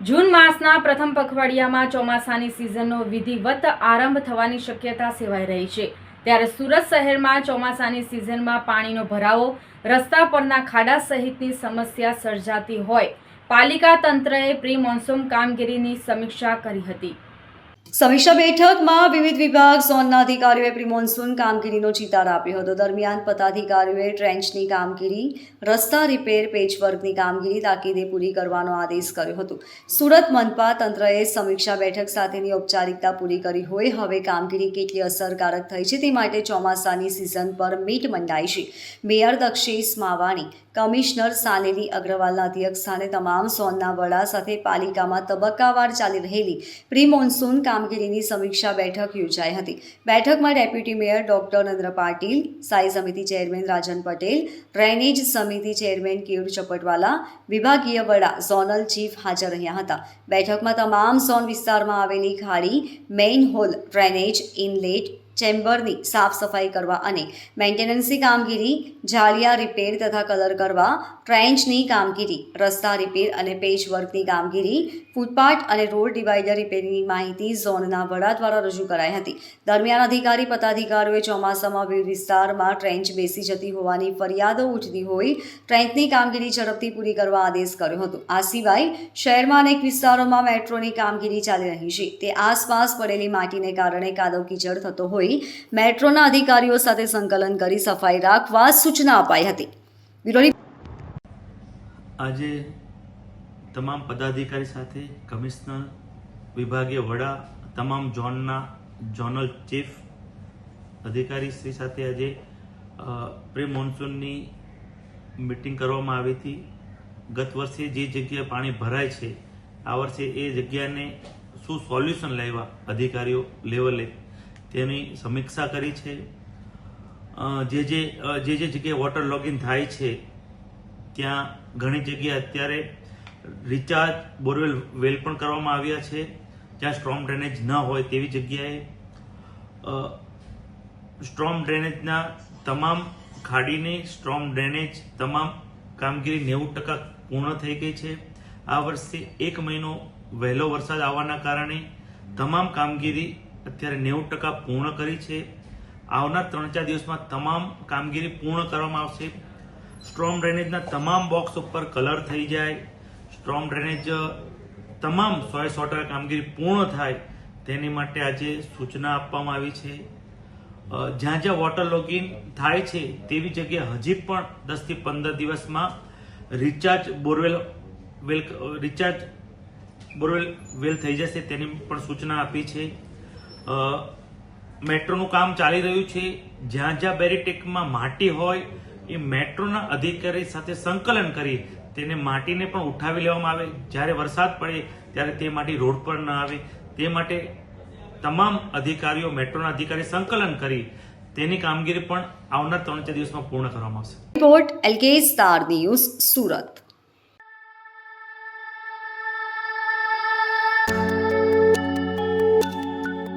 જૂન માસના પ્રથમ પખવાડિયામાં ચોમાસાની સિઝનનો વિધિવત આરંભ થવાની શક્યતા સેવાઈ રહી છે. ત્યારે સુરત શહેરમાં ચોમાસાની સિઝનમાં પાણીનો ભરાવો, રસ્તા પરના ખાડા સહિતની સમસ્યા સર્જાતી હોય. પાલિકા તંત્રએ પ્રી મોન્સૂન કામગીરીની સમીક્ષા કરી હતી. સમીક્ષા બેઠકમાં વિવિધ વિભાગ ઝોનના અધિકારીઓએ પ્રી મોન્સૂન કામગીરીનો ચિતાર આપ્યો હતો. દરમિયાન પદાધિકારીઓએ ટ્રેન્ચની કામગીરી, રસ્તા રિપેર, પેચવર્કની કામગીરી તાકીદે પૂરી કરવાનો આદેશ કર્યો હતો. સુરત મનપા તંત્રએ સમીક્ષા બેઠક સાથેની ઔપચારિકતા પૂરી કરી હોય હવે કામગીરી કેટલી અસરકારક થઈ છે તે માટે ચોમાસાની સિઝન પર મીટ મંડાઈ છે. મેયર દક્ષેશ માવાણી, કમિશનર સાનેલી અગ્રવાલના અધ્યક્ષસ્થાને તમામ ઝોનના વડા સાથે પાલિકામાં તબક્કાવાર ચાલી રહેલી પ્રી મોન્સૂન કામગીરીની સમીક્ષા બેઠક યોજાઈ હતી. બેઠકમાં deputy mayor doctor Narendra Patil, સ્થાયી સમિતિ ચેરમેન રાજન પટેલ, ડ્રેનેજ સમિતિ ચેરમેન કેયુર ચપટવાલા, વિભાગીય વડા ઝોનલ ચીફ હાજર રહ્યા હતા. બેઠકમાં તમામ ઝોન વિસ્તારમાં આવેલી ખાડી મેઇન હોલ, ડ્રેનેજ, ઇનલેટ ચેમ્બરની સાફ સફાઈ કરવા અને મેન્ટેનન્સની કામગીરી, જાળિયા રિપેર તથા કલર કરવા, ટ્રેન્ચની કામગીરી, રસ્તા રિપેર અને પેચ વર્કની કામગીરી, ફૂટપાથ અને રોડ ડિવાઈડર રિપેરની માહિતી ઝોનના વડા દ્વારા રજૂ કરાઈ હતી. દરમિયાન અધિકારી, પદાધિકારીઓએ ચોમાસામાં વિવિધ વિસ્તારમાં ટ્રેન્ચ બેસી જતી હોવાની ફરિયાદો ઉઠતી હોય, ટ્રેન્ચની કામગીરી ઝડપથી પૂરી કરવા આદેશ કર્યો હતો. આ સિવાય શહેરમાં અનેક વિસ્તારોમાં મેટ્રોની કામગીરી ચાલી રહી છે. તે આસપાસ પડેલી માટીને કારણે કાદવ કીચડ થતો હોય મેટ્રોના અધિકારીઓ સાથે સંકલન કરી સફાઈ રાખવા સૂચના અપાઈ હતી. વિરોધી આજે તમામ પદાધિકારી સાથે કમિશનર, વિભાગીય વડા, તમામ ઝોનના, ઝોનલ ચીફ અધિકારી શ્રી સાથે આજે પ્રી મોન્સૂનની મિટિંગ કરવામાં આવી હતી. ગત વર્ષે જે જગ્યાએ પાણી ભરાય છે, આ વર્ષે એ જગ્યાને શું સોલ્યુશન લાવ્યા અધિકારીઓ લેવલે? તેની સમીક્ષા કરી છે. જે જે જે જે જગ્યાએ વોટર લોગિન થાય છે, ત્યાં ઘણી જગ્યાએ અત્યારે રિચાર્જ બોરવેલ વેલ પણ કરવામાં આવ્યા છે. જ્યાં સ્ટ્રોમ ડ્રેનેજ ન હોય તેવી જગ્યાએ સ્ટ્રોમ ડ્રેનેજના તમામ ખાડીની સ્ટ્રોમ ડ્રેનેજ તમામ કામગીરી નેવું ટકા પૂર્ણ થઈ ગઈ છે. આ વર્ષે એક મહિનો વહેલો વરસાદ આવવાના કારણે તમામ કામગીરી અત્યારે નેવું ટકા પૂર્ણ કરી છે. આવનાર ત્રણ ચાર દિવસમાં તમામ કામગીરી પૂર્ણ કરવામાં આવશે. સ્ટ્રોમ ડ્રેનેજના તમામ બોક્સ ઉપર કલર થઈ જાય. સ્ટ્રોમ ડ્રેનેજ તમામ સોય સો ટકા કામગીરી પૂર્ણ થાય તેની માટે આજે સૂચના આપવામાં આવી છે. જ્યાં જ્યાં વોટર લોગિન થાય છે તેવી જગ્યાએ હજી પણ દસથી પંદર દિવસમાં recharge borewell, well recharge borewell, well થઈ જશે તેની પણ સૂચના આપી છે. મેટ્રોનું કામ ચાલી રહ્યું છે. જ્યાં જ્યાં બેરીટેકમાં માટી હોય, એ મેટ્રોના અધિકારી સાથે સંકલન કરી તેને માટીને પણ ઉઠાવી લેવામાં આવે. જ્યારે વરસાદ પડે, ત્યારે તે માટી રોડ પર ન આવે. તે માટે તમામ અધિકારીઓ મેટ્રોના અધિકારી સંકલન કરી તેની કામગીરી પણ આવનાર ત્રણ ચાર દિવસમાં પૂર્ણ કરવામાં આવશે. Report L K star news Surat.